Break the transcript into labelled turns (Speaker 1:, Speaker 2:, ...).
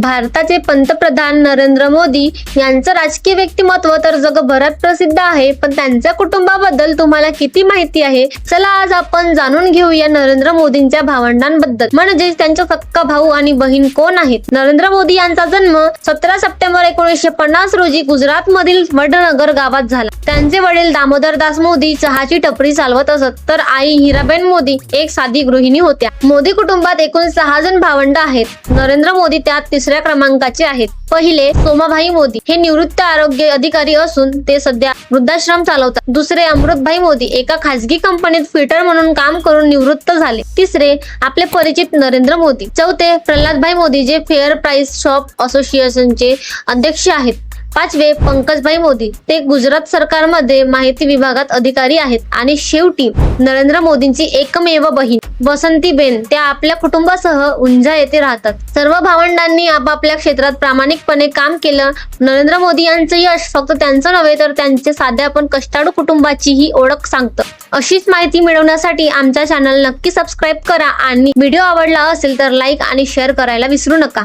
Speaker 1: भारताचे पंतप्रधान नरेंद्र मोदी यांचं राजकीय व्यक्तिमत्व तर जगभरात प्रसिद्ध आहे पण त्यांच्या कुटुंबाबद्दल तुम्हाला किती माहिती आहे? चला आज आपण जाणून घेऊया नरेंद्र मोदींच्या भावंडांबद्दल. म्हणजे त्यांचा सक्का भाऊ आणि बहीण कोण आहेत? नरेंद्र मोदी यांचा जन्म सतरा सप्टेंबर एकोणीसशे पन्नास रोजी गुजरात मधील वडनगर गावात झाला. त्यांचे वडील दामोदर दास मोदी चहाची टपरी चालवत असत तर आई हिराबेन मोदी एक साधी गृहिणी होत्या. मोदी कुटुंबात एकूण सहा जण भावंड आहेत. नरेंद्र मोदी त्यात तिसऱ्या क्रमांकाचे आहेत. पहिले सोमाभाई मोदी. हे निवृत्त आरोग्य अधिकारी असून ते सध्या वृद्धाश्रम चालवतात. दुसरे अमृतभाई मोदी एका खासगी कंपनीत फिटर म्हणून काम करून निवृत्त झाले. तिसरे आपले परिचित नरेंद्र मोदी. चौथे प्रल्हादभाई मोदी जे फेअर प्राइस शॉप असोसिएशनचे अध्यक्ष आहेत. पाचवे पंकजभाई मोदी ते गुजरात सरकारमध्ये माहिती विभागात अधिकारी आहेत आणि शेवटी नरेंद्र मोदींची एकमेव बहीण वसंतीबेन त्या आपल्या कुटुंबासह उंझा येथे राहतात. सर्व भावंडांनी आपापल्या क्षेत्रात प्रामाणिकपणे काम केलं. नरेंद्र मोदी यांचं यश फक्त त्यांचं नव्हे तर त्यांचे साध्या पण कष्टाळू कुटुंबाचीही ओळख सांगतं. अशीच माहिती मिळवण्यासाठी आमच्या चॅनल नक्की सबस्क्राईब करा आणि व्हिडिओ आवडला असेल तर लाईक आणि शेअर करायला विसरू नका.